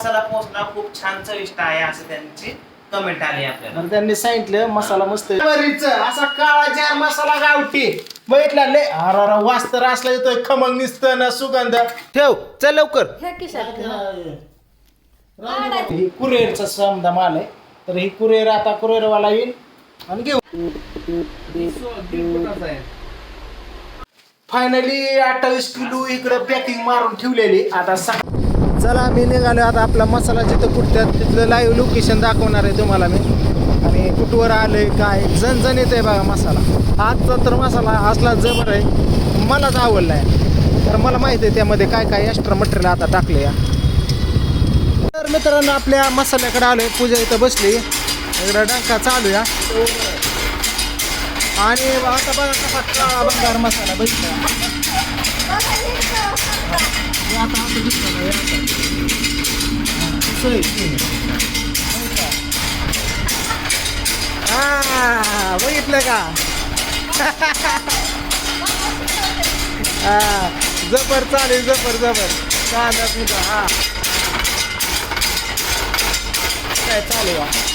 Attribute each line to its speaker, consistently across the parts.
Speaker 1: मसाला पोचला खूप छान चविष्ट आहे असं त्यांची कमेंट आली आपल्याला.
Speaker 2: तर त्यांनी सांगितलं मसाला मस्त आहे. बरीच असा काळा जार मसाला गावठी. बघितला ले अरे वास तर असला येतोय खमंग निसत ना सुगंध. ठेव चल लवकर.
Speaker 3: ह्या खिशात ठेव.
Speaker 2: ही कुरिअरचा समजा माल आहे तर ही कुरिअर आता कुरिअरवाला येईल आणि घेऊ. फायनली अठ्ठावीस किलो इकडं पॅकिंग मारून ठेवलेली. आता सा चला मी निघालो आता आपला मसाला जिथं कुठत्यात तिथलं लाईव्ह लोकेशन दाखवणार आहे तुम्हाला मी. आणि कुठवर आलंय काय झणझणीत आहे बघा मसाला. आजचा तर मसाला असला जबर आहे. मलाच आवडला आहे तर मला माहिती आहे त्यामध्ये काय काय एक्स्ट्रा मटेरियल आता टाकले या तर मित्रांनो आपल्या मसाल्याकडे आलोय. पूजा इथं बसली. इकडं डंका चालू या आणि आता बघा कसा काळा बंगार मसाला हे आता असं हा, बघितलं का? हा जबर चालेल जबर. जबर कांदा तुझा हा काय चालू आहे?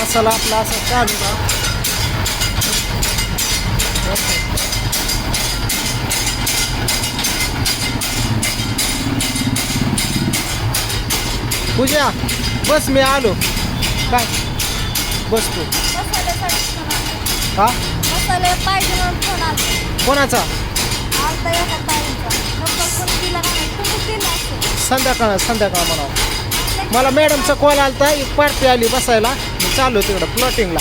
Speaker 2: मसाला आपला असा चालू पूजा बस मी आलो काय बस तू हा
Speaker 3: मसाले पाहिजे म्हणून फोन आला.
Speaker 2: कोणाचा
Speaker 3: आलता एका ताईंचा. नंबर दिला नाही. दिला असेल.
Speaker 2: संध्याकाळ संध्याकाळ म्हणा मला मॅडमचा कॉल आलता एक पार्टी आली बसायला मी चालू तिकडं प्लॉटिंगला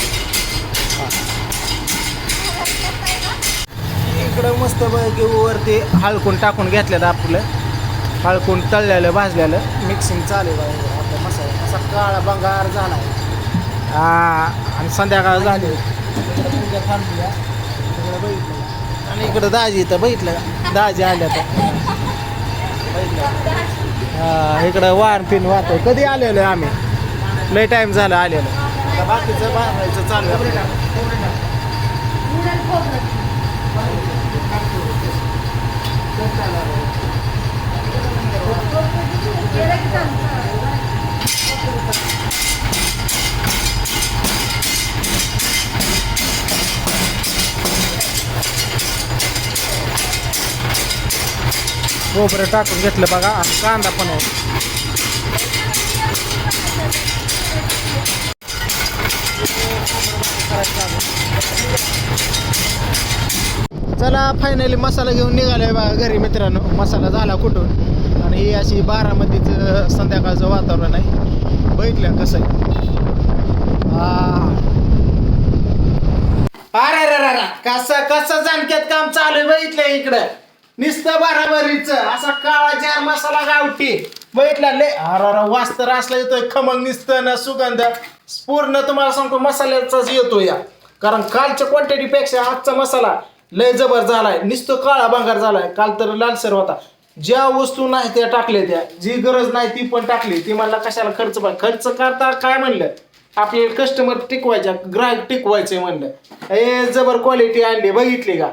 Speaker 2: इकडं मस्त पैकी वरती हळकून टाकून घेतलेलं आपलं हळकून तळलेलं भाजलेलं. मिक्सिंग चालू आहे आपला मसाला असा काळा बंगार झाला हा आणि संध्याकाळ झाली. पूजा थांबली आहे. बघितलं आणि इकडं दाजी इथं बघितलं का? दाजी आल्या तर. बघितलं हा, इकडं वाहन पिन वाहतोय. कधी आलेलो आहे आम्ही? लय टाइम झाला आलेलो. आता बाकीचं बांधायचं चालू आहे
Speaker 3: खोबरं.
Speaker 2: टाकून घेतलं बघा आणि कांदा पण आहे चला फायनली मसाला घेऊन निघालाय बघा घरी मित्रांनो मसाला झाला कुठून ही अशी बारामतीचं संध्याकाळचं वातावरण आहे. बघितलं कसं आहे. अरे रे कसं कसं जाणक्यात काम चालू आहे बघितलं इकडं. नुसतं बाराबरीच असा काळा चार मसाला गावठी. बघितला ले अरे अरे वास तर असला येतोय खमंग निसतं ना सुगंध. पूर्ण तुम्हाला सांगतो मसाल्याचाच येतो या. कारण कालच्या क्वांटिटी पेक्षा आजचा मसाला लय जबर झालाय. नुसतं काळा भांगार झालाय. काल तर लालसर होता. ज्या वस्तू नाही त्या टाकल्या त्या जी गरज नाही ती पण टाकली ती म्हणला कशाला खर्च पाहिजे खर्च करता काय म्हणलं? आपले कस्टमर टिकवायच्या ग्राहक टिकवायचे म्हणलं. हे जबर क्वालिटी आणली बघितली का?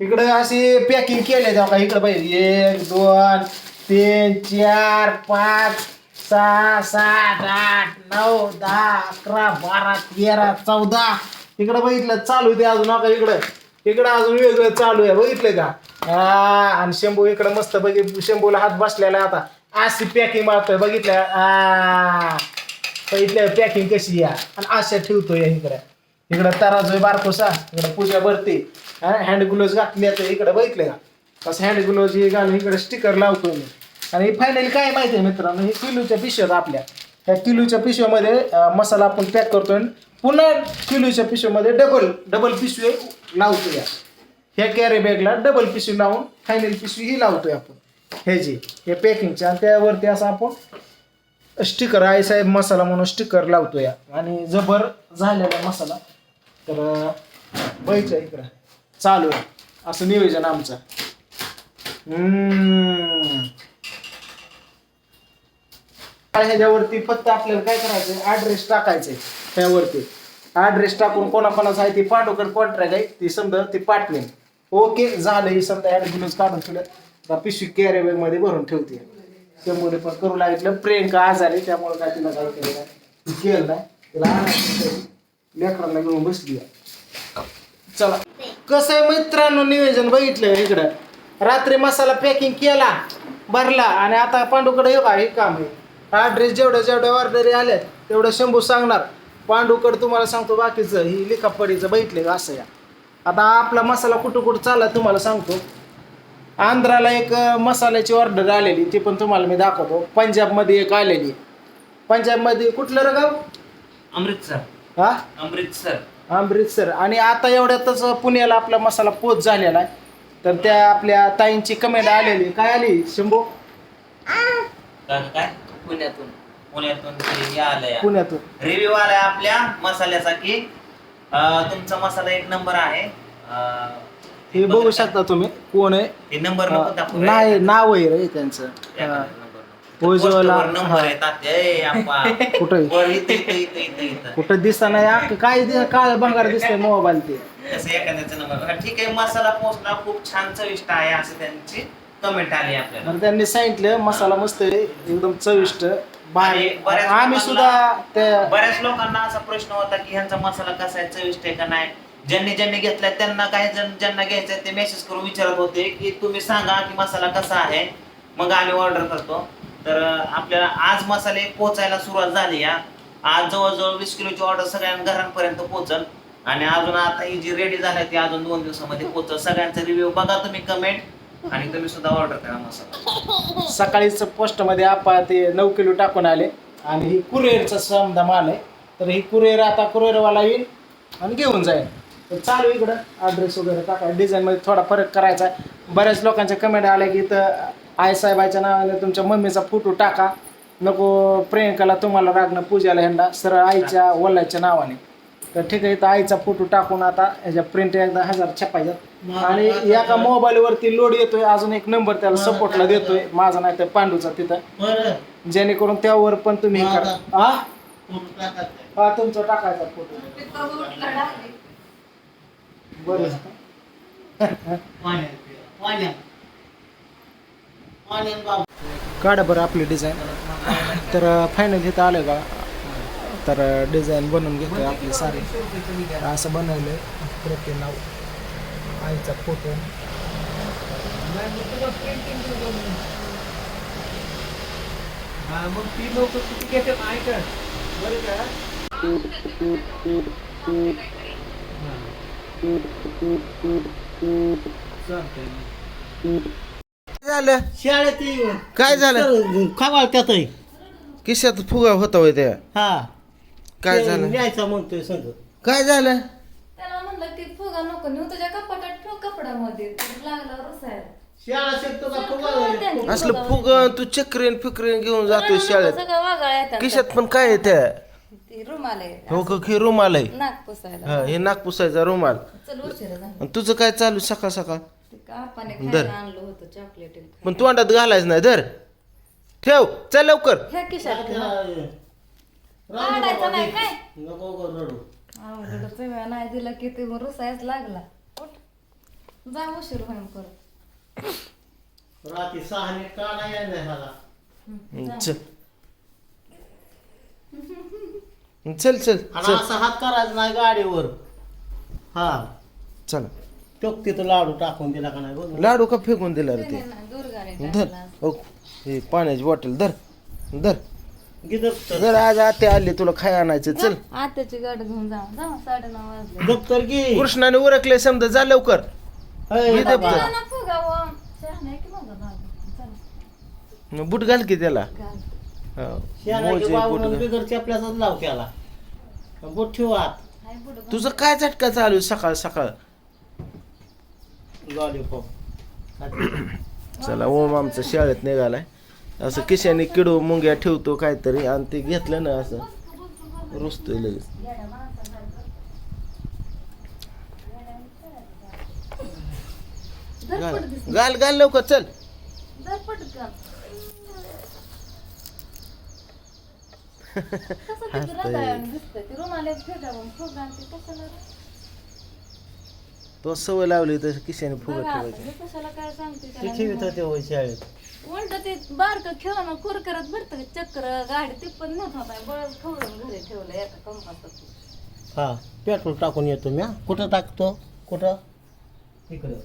Speaker 2: इकडं अशी पॅकिंग केले तेव्हा का इकडं पाहिजे एक दोन तीन चार पाच सहा सात आठ नऊ दहा अकरा बारा तेरा चौदा. इकडं बघितलं चालू दे अजून नका इकडं. इकडं अजून वेगळं चालू आहे. बघितलं का? हा आणि शंभू इकडं मस्त बघित शंभूला हात बसलेला आहे आता. अशी पॅकिंग मारतोय बघितलं आ बघितलं पॅकिंग कशी या आणि अशा ठेवतोय इकडं. इकडं तराजू आहे बारकोसा इकडं पूजा भरते. हँड ग्लोव्ज घातली इकडं बघितलं का? असं हँड ग्लोव्ज हे घालून इकडं स्टिकर लावतोय मी. आणि फायनली काय माहिती आहे मित्रांनो? हे किलोच्या पिशव्यात आपल्या. ह्या किलोच्या पिशव्यामध्ये मसाला आपण पॅक करतोय आणि पुन्हा किलोच्या पिशव्यामध्ये डबल डबल पिशवी लावतो या ह्या कॅरी बॅगला डबल पिशवी लावून फायनल पिशवी ही लावतोय आपण. ह्याची हे पॅकिंगचे आणि त्यावरती असं आपण स्टिकर आई साहेब मसाला म्हणून स्टिकर लावतो या आणि जबर झालेला मसाला. तर बैच इकडं. चालू आहे. असं नियोजन आमचं. ह्याच्यावरती फक्त आपल्याला काय करायचं ऍड्रेस टाकायचे त्यावरती ऍड्रेस टाकून कोणाकोणाचा आहे ती पाठोकड कॉन्ट्रॅक्ट आहे. ती समजा ती पाठवेन ओके झालं. ही समजा ऍड काढून ठेवलं. पिशवी कॅरी बॅगमध्ये भरून ठेवते. त्यामुळे पण करू लागलं. प्रियंका आजारी त्यामुळे काय तिला काही केलं नाही. केलं नाही. तिला लेकरांना घेऊन बसली चला. कसं आहे मित्रांनो नियोजन? बघितलं इकडं? रात्री मसाला पॅकिंग केला भरला आणि आता पांडूकडे हे काम आहे. ॲड्रेस जेवढ्या जेवढ्या ऑर्डरी आल्यात तेवढं शंभू सांगणार. पांडूकडे तुम्हाला सांगतो बाकीचं ही लिखापडीचं का असं या. आता आपला मसाला कुठं कुठं चालला तुम्हाला सांगतो. आंध्राला एक मसाल्याची ऑर्डर आलेली ती पण तुम्हाला मी दाखवतो. पंजाबमध्ये एक आलेली. पंजाबमध्ये कुठलं रे गाव?
Speaker 1: अमृतसर.
Speaker 2: हा?
Speaker 1: अमृतसर.
Speaker 2: अमृतसर. आणि आता एवढ्यातच पुण्याला आपला मसाला पोच झालेला आहे. तर त्या आपल्या ताईंची कमेंट आलेली. काय आली शंभू?
Speaker 1: काय?
Speaker 4: पुण्यातून.
Speaker 1: पुण्यातून हे आलंय.
Speaker 2: पुण्यातून.
Speaker 1: रिव्ह्यू आलाय आपल्या मसाल्याचा की अं, तुमचा मसाला एक नंबर आहे. अं,
Speaker 2: हे बघू शकता तुम्ही कोण आहे?
Speaker 1: हे नंबर नको दाखवू
Speaker 2: नाही नाव आहे रे त्यांचं. हा.
Speaker 1: आहे तात्या. ए, आप्पा.
Speaker 2: कुठं?
Speaker 1: वर इथं इथं इथं इथं इथं.
Speaker 2: कुठं दिसता नाही. काय दि- काळ भंगार दिसतंय मोबाईल ते.
Speaker 1: तसं एखाद्याचा नंबर. ठीक आहे. मसाला पोचला खूप छान चविष्ट आहे असं त्यांची कमेंट आली आपल्याला.
Speaker 2: त्यांनी सांगितलं मसाला मस्त आहे एकदम चविष्ट
Speaker 1: आणि बऱ्याच
Speaker 2: आम्ही
Speaker 1: लोकांना-
Speaker 2: सुद्धा त्या
Speaker 1: बऱ्याच लोकांना असा प्रश्न होता की ह्यांचा मसाला कसा आहे चविष्ट आहे का नाही? ज्यांनी ज्यांनी घेतलाय त्यांना काही जण ज्यांना घ्यायचं आहे ते मेसेज करून विचारत होते की तुम्ही सांगा की मसाला कसा आहे. मग आम्ही ऑर्डर करतो. तर अं, आपल्याला आज मसाले पोचायला सुरुवात झाली या आज जवळजवळ वीस किलोची ऑर्डर सगळ्या घरांपर्यंत पोहोचल आणि अजून आता ही जी रेडी झाली ती अजून दोन दिवसामध्ये पोहोचल सगळ्यांचा रिव्ह्यू बघा तुम्ही कमेंट आणि तुम्ही सुद्धा ऑर्डर करा मसाला.
Speaker 2: सकाळीच पोस्टमध्ये आपा ते नऊ किलो टाकून आले. आणि ही कुरिअरचा समजा माल आहे तर ही कुरिअर आता कुरिअरवाला येईल आणि घेऊन जाईल. तर चालू इकडं. ॲड्रेस वगैरे टाका डिझाईनमध्ये थोडा फरक करायचा आहे. बऱ्याच लोकांच्या कमेंट आल्या की इथं आई साहेबाच्या नावाने तुमच्या मम्मीचा फोटो टाका. नको प्रियंकाला तुम्हाला रागणं पूजाला ह्यांना सरळ आईच्या वल्लाच्या नावाने. तर ठीक आहे इथं आईचा फोटो टाकून आता ह्याच्या प्रिंट एकदा हजार छापायच्यात आणि एका मोबाईलवरती लोड येतोय अजून एक नंबर त्याला सपोर्टला देतोय. माझा नाही तर पांडूचा तिथं. जेणेकरून त्यावर पण तुम्ही हे करा. हा हा तुमचा टाकायचा फोटो बरं. काढा बरं आपली डिझाईन तर फायनल इथं आलं का तर डिझाईन बनवून घेतोय आपली सारी असं बनवलंय. प्रत्येक नाव. आईचा फोटो मग ती लोक किती घेतात ऐका. बरं का? झालं?
Speaker 5: शाळेत येऊन.
Speaker 2: काय झालं?
Speaker 5: खवाळ त्यात
Speaker 2: किशात फुगा होता होय त्या.
Speaker 5: हा.
Speaker 2: काय
Speaker 5: ते
Speaker 2: झालं?
Speaker 5: न्यायचा म्हणतोय संग
Speaker 2: काय झालं?
Speaker 3: त्याला म्हणलं की फुगा नको नेऊ तुझ्या कपाटात ठेव कपड्यामध्ये. तर लागला रुसायला.
Speaker 5: शाळा शिकतो का
Speaker 3: सगळं
Speaker 5: फुगा
Speaker 3: त्यांनी
Speaker 2: असलं
Speaker 3: फुगा
Speaker 2: तू चक्रीन फिक्रीन घेऊन जातोय शाळेत.
Speaker 3: सगळं वागळ्या येतात.
Speaker 2: किशात पण काय आहे त्या?
Speaker 3: ती रुमाल आहे.
Speaker 2: हो का? की रुमाल आहे
Speaker 3: नाक पुसायला.
Speaker 2: हा, हे नाक पुसायचा रुमाल
Speaker 3: चल उशिरा झाला.
Speaker 2: आणि तुझं काय चालू सकाळ सकाळ?
Speaker 3: ते. खायला आणलं होतं चॉकलेट
Speaker 2: पण तोंडात घालायचं नाही धर. ठेव चल लवकर.
Speaker 3: ह्या किशात ठेव. काढायचं नाही काय?
Speaker 5: नको ग रडू.
Speaker 3: अवघडच आहे, नाही दिलं की ते रुसायच लागला. उठ. जा उशीर होईन परत.
Speaker 5: रात्री सहाने का नाही येणार मला
Speaker 2: चल. चल चल
Speaker 5: आणि
Speaker 2: चल.
Speaker 5: असा हात करायचा नाही गाडीवर. हा.
Speaker 2: चल.
Speaker 5: टोक तिथं लाडू टाकून दिला का नाही बघ?
Speaker 2: लाडू का फेकून दिला रे ते?
Speaker 3: नाही, नाही, दुर्गाने
Speaker 2: धर.
Speaker 3: टाकला.
Speaker 2: हो हे पाण्याची बॉटल धर. धर.
Speaker 5: दप्तर
Speaker 2: आज आते आले तुला खाय आणायचं चल
Speaker 3: आत्याची गाडी घेऊन जा जा साडे नऊ वाजले
Speaker 5: दप्तर घे
Speaker 2: कृष्णाने उरकले समजा जा लवकर
Speaker 5: अय,
Speaker 2: घे
Speaker 5: बाबा.
Speaker 2: दप्तर.
Speaker 3: चला ना फुगावं. शहाणा आहे की माझा बाबा. चला,
Speaker 2: बूट घाल की त्याला
Speaker 3: घाल.
Speaker 2: हो.
Speaker 5: शाळा
Speaker 2: मोजे
Speaker 5: बाबून
Speaker 2: बूट घाल.
Speaker 5: बिगर चपल्याचाच लाव त्याला बोट ठेव आत
Speaker 3: हाय बुडं घाल.
Speaker 2: तुझं काय झटका चालू आहे सकाळ सकाळ
Speaker 5: लॉलीपॉप
Speaker 2: चला ओम आमचं शाळेत निघालाय असं किशाने किडू मुंग्या ठेवतो काहीतरी आणि ते घेतलं ना असं. रुसतोय लगेच. घाल. घाल घाल लवकर चल.
Speaker 3: धर पटकन. कसं किती रंगाळ्यानं दिसतंय.
Speaker 2: ते सवय लावली तर खिशाने फुगत
Speaker 3: बघा आता,
Speaker 2: ठेवायची.
Speaker 3: हे कशाला काय सांगते
Speaker 5: ते
Speaker 3: त्याला
Speaker 5: ठेवीत होते होय शाळेत?
Speaker 3: उलट ते बारक खेळणं कुर करत भरत चक्र गाडी ते पण नेत होता बळच खवळून घरी ठेवलं एका कंपासात
Speaker 5: हा पेट्रोल टाकून येतो मी हा. कुठं टाकतो? कुठं? इकडं.